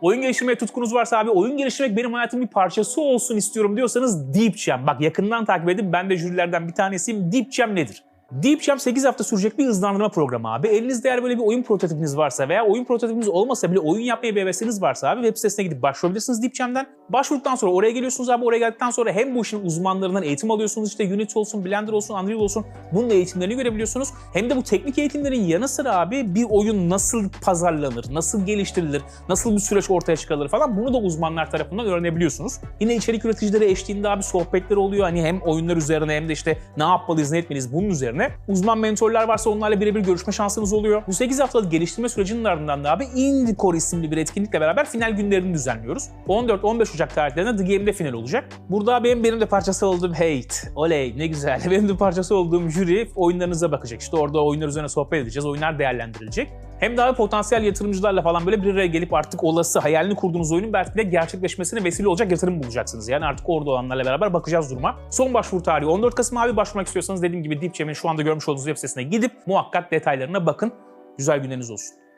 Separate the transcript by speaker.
Speaker 1: Oyun geliştirmeye tutkunuz varsa abi oyun geliştirmek benim hayatımın bir parçası olsun istiyorum diyorsanız Deep Jam. Bak yakından takip edin ben de jürilerden bir tanesiyim. Deep Jam nedir? Deep Jam 8 hafta sürecek bir hızlandırma programı abi. Elinizde eğer böyle bir oyun prototipiniz varsa veya oyun prototipiniz olmasa bile oyun yapmaya bir hevesiniz varsa abi web sitesine gidip başvurabilirsiniz Deep Jam'den. Başvurduktan sonra oraya geliyorsunuz abi. Oraya geldikten sonra hem bu işin uzmanlarından eğitim alıyorsunuz. işte Unity olsun, Blender olsun, Unreal olsun. Bunun eğitimlerini görebiliyorsunuz. Hem de bu teknik eğitimlerin yanı sıra abi bir oyun nasıl pazarlanır, nasıl geliştirilir, nasıl bir süreç ortaya çıkarılır falan bunu da uzmanlar tarafından öğrenebiliyorsunuz. Yine içerik üreticileri eşliğinde abi sohbetler oluyor. Hani hem oyunlar üzerine hem de işte ne yapmalıyız, ne etmeliyiz bunun üzerine. Uzman mentorlar varsa onlarla birebir görüşme şansınız oluyor. Bu 8 haftalık geliştirme sürecinin ardından da abi Indie Core isimli bir etkinlikle beraber final günlerini düzenliyoruz. 14-15 Ocak tarihlerinde The Game'de final olacak. Burada benim, benim de parçası olduğum Hate, oley ne güzel. Benim de parçası olduğum jüri oyunlarınıza bakacak. İşte orada oyunlar üzerine sohbet edeceğiz, oyunlar değerlendirilecek. Hem daha potansiyel yatırımcılarla falan böyle bir araya gelip artık olası hayalini kurduğunuz oyunun belki de gerçekleşmesine vesile olacak yatırım bulacaksınız. Yani artık orada olanlarla beraber bakacağız duruma. Son başvuru tarihi 14 Kasım abi başvurmak istiyorsanız dediğim gibi Deep Jam'in şu anda görmüş olduğunuz web sitesine gidip muhakkak detaylarına bakın. Güzel günleriniz olsun.